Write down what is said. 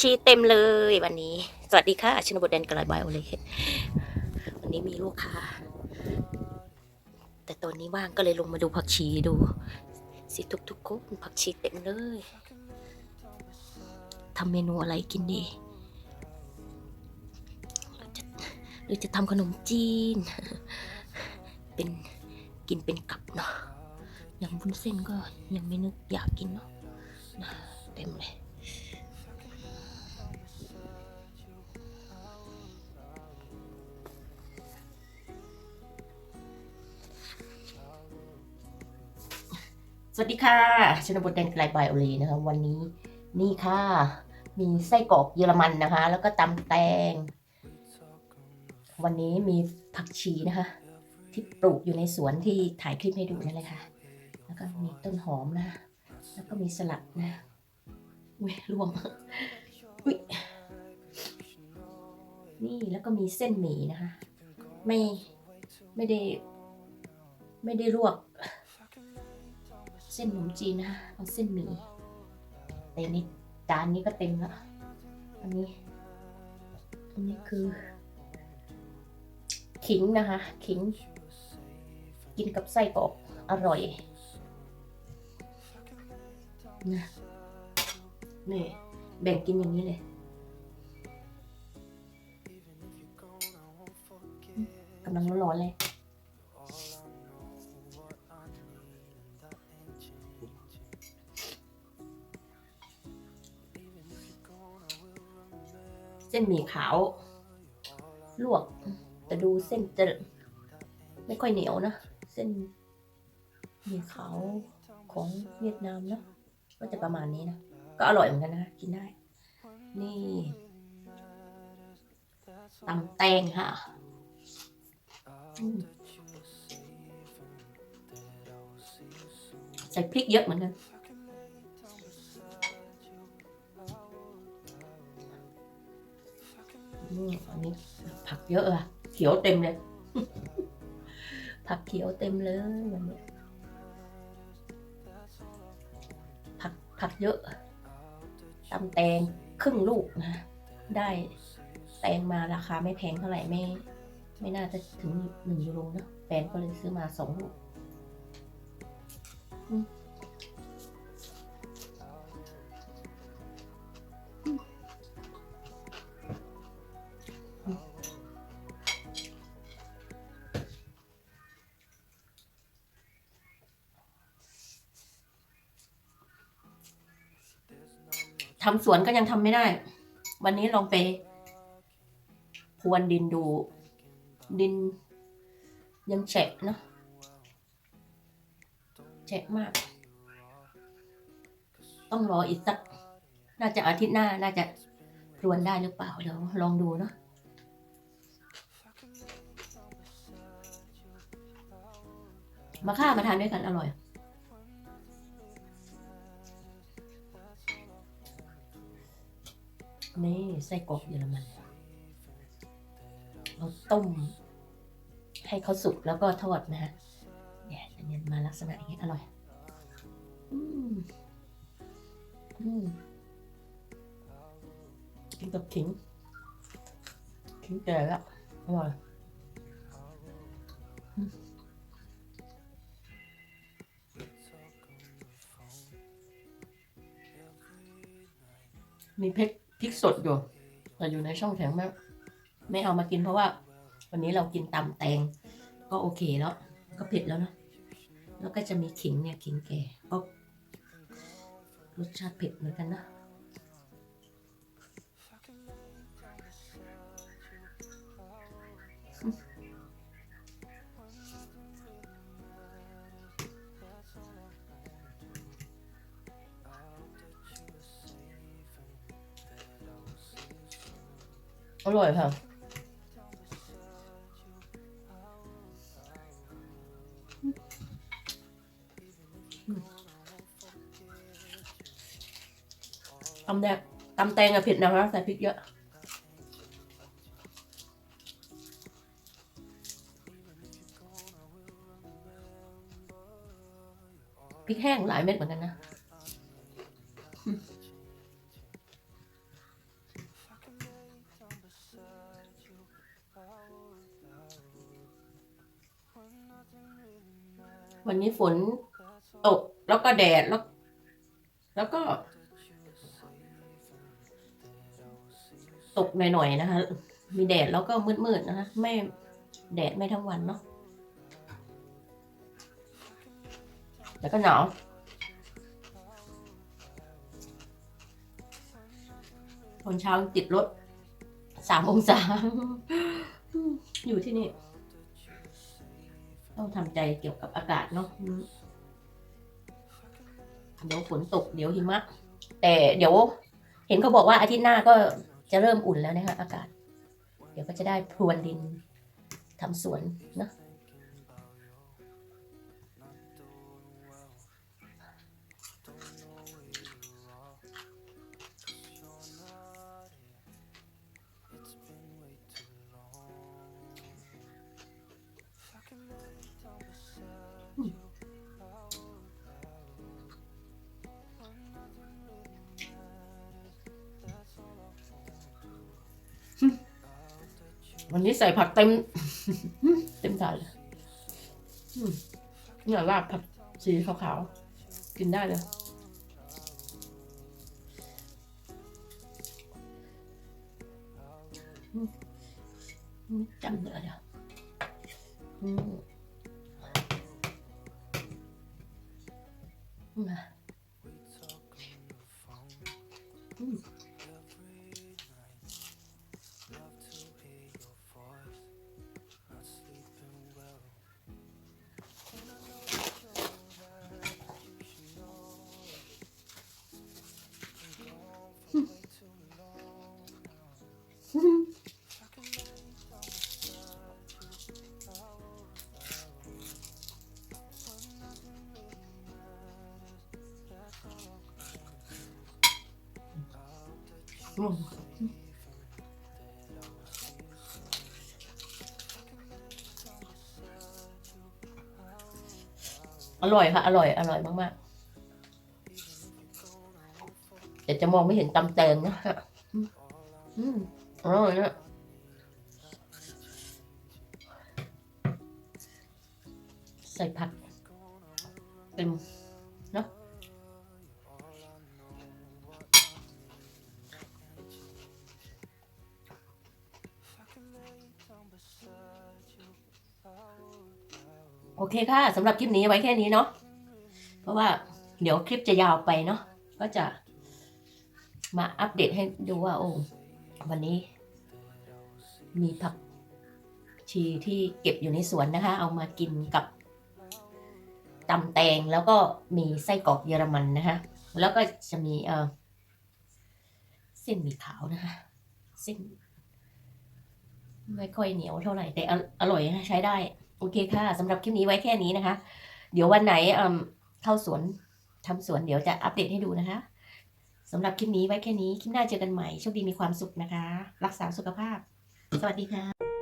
ชีเต็มเลยวันนี้ สวัสดีค่ะชินบทแดนกระไรบายโอเลวันนี้มีลูกค้า แต่ตอนนี้ว่างก็เลยลงมาดูผักชีดู สิทุกทุกคนผักชีเต็มเลยทำเมนูอะไรกินดี หรือจะทำขนมจีน เป็นกินเป็นกับเนาะอย่างบุญเส้นก็ยังไม่นึกอยากกินเนาะเต็มเลย สวัสดีค่ะ ชนบทแดนไกลบายโอเลนะคะวันนี้นี่ค่ะ มีไส้กรอกเยอรมันนะคะ แล้วก็ตำแตง วันนี้มีผักชีนะคะ ที่ปลูกอยู่ในสวนที่ถ่ายคลิปให้ดูนั่นเลยค่ะ แล้วก็มีต้นหอมนะ แล้วก็มีสลัดนะอุ้ยรวมอุ้ยนี่แล้วก็มีเส้นหมี่นะคะ ไม่ไม่ได้ ไม่ได้ลวก เส้นขนมจีนนะเอาเส้นหมี่แต่อันนี้จานนี้ก็เต็มล้วอันนี้ อันนี้คือ ขิงนะคะ ขิง กินกับไส้กรอกอร่อยนะนี่แบ่งกินอย่างนี้เลยกำลังร้อนๆเลย ส้นหมี่ขาว ลวก แต่ดูเส้นจะไม่ค่อยเหนียวนะ เส้นหมี่ขาวของเวียดนามเนอะก็จะประมาณนี้นะ ก็อร่อยเหมือนกันนะกินได้ นี่ตำแตงค่ะใส่พริกเยอะเหมือนกัน อันนี้ผักเยอะอะเขียวเต็มเลย ผักเขียวเต็มเลยวันนี้ผักผักเยอะตำแตงครึ่งลูกนะได้แตงมาราคาไม่แพงเท่าไหร่ไม่ ไม่น่าจะถึงหนึ่งยูโรนะแฟนก็เลยซื้อมาสองลูก ทำสวนก็ยังทำไม่ได้ วันนี้ลองไปพรวนดินดู ดิน ยังแฉะเนอะแฉะมาก ต้องรออีกสัก น่าจะอาทิตย์หน้า น่าจะพรวนได้หรือเปล่า เดี๋ยวลองดูเนาะมาค่ามาทานด้วยกันอร่อย นี่ไส้กรอกเยอรมันเราต้ม ให้เขาสุกแล้วก็ทอดนะฮะเนี่ยจะเนี่ยมาลักษณะอย่างนี้อร่อย อืมอืมกินกับขิงขิงแก่แล้วอร่อยมมีพริก พริกสดอยู่แต่อยู่ในช่องแข็งมากไม่เอามากินเพราะว่า วันนี้เรากินตำแตง ก็โอเคแล้ว ก็เผ็ดแล้วนะแล้วก็จะมีขิงเนี่ยขิงแก่ก็รสชาติเผ็ดเหมือนกันนะ อร่อยค่ะตำแดงตำแตงอะเผ็ดนะคะใส่พริกเยอะพริกแห้งหลายเม็ดเหมือนกันนะ วันนี้ฝนตกแล้วก็แดดแล้ว แล้วก็ ตกหน่อยๆนะคะ มีแดดแล้วก็มืดๆนะคะ ไม่แดดไม่ทั้งวันเนาะแต่ก็หนาวตอนเช้าติดรถสามองศา อยู่ที่นี่ ต้องทำใจเกี่ยวกับอากาศเนาะอืมเดี๋ยวฝนตกเดี๋ยวหิมะ แต่เดี๋ยว เห็นเขาบอกว่าอาทิตย์หน้าก็จะเริ่มอุ่นแล้วนะคะอากาศ เดี๋ยวก็จะได้พรวนดินทำสวนเนอะ วันนี้ใส่ผักเต็ม เต็มถาดเลยเนี่ยลาบผักสีขาวๆ กินได้เลยอืมอืมจำเลยเดี๋ยวอืมอืม อร่อยค่ะ อร่อย อร่อยมาก ๆ แต่จะมองไม่เห็นตำแตงนะฮะอืมอร่อยนะใส่ผักเต็มเนาะโอเคค่ะสำหรับคลิปนี้ไว้แค่นี้เนาะเพราะว่าเดี๋ยวคลิปจะยาวไปเนาะก็จะ มาอัปเดตให้ดูว่าโอ้วันนี้ มีผักชีที่เก็บอยู่ในสวนนะคะ เอามากินกับตำแตงแล้วก็มีไส้กรอกเยอรมันนะคะแล้วก็จะมีเออเส้นหมี่ขาวนะคะเส้นไม่ค่อยเหนียวเท่าไหร่ แต่อร่อยนะใช้ได้ โอเคค่ะสำหรับคลิปนี้ไว้แค่นี้นะคะ เดี๋ยววันไหนเข้าสวนทำสวนเดี๋ยวจะอัปเดตให้ดูนะคะ สำหรับคลิปนี้ไว้แค่นี้ คลิปหน้าเจอกันใหม่ โชคดีมีความสุขนะคะ รักษาสุขภาพ สวัสดีค่ะ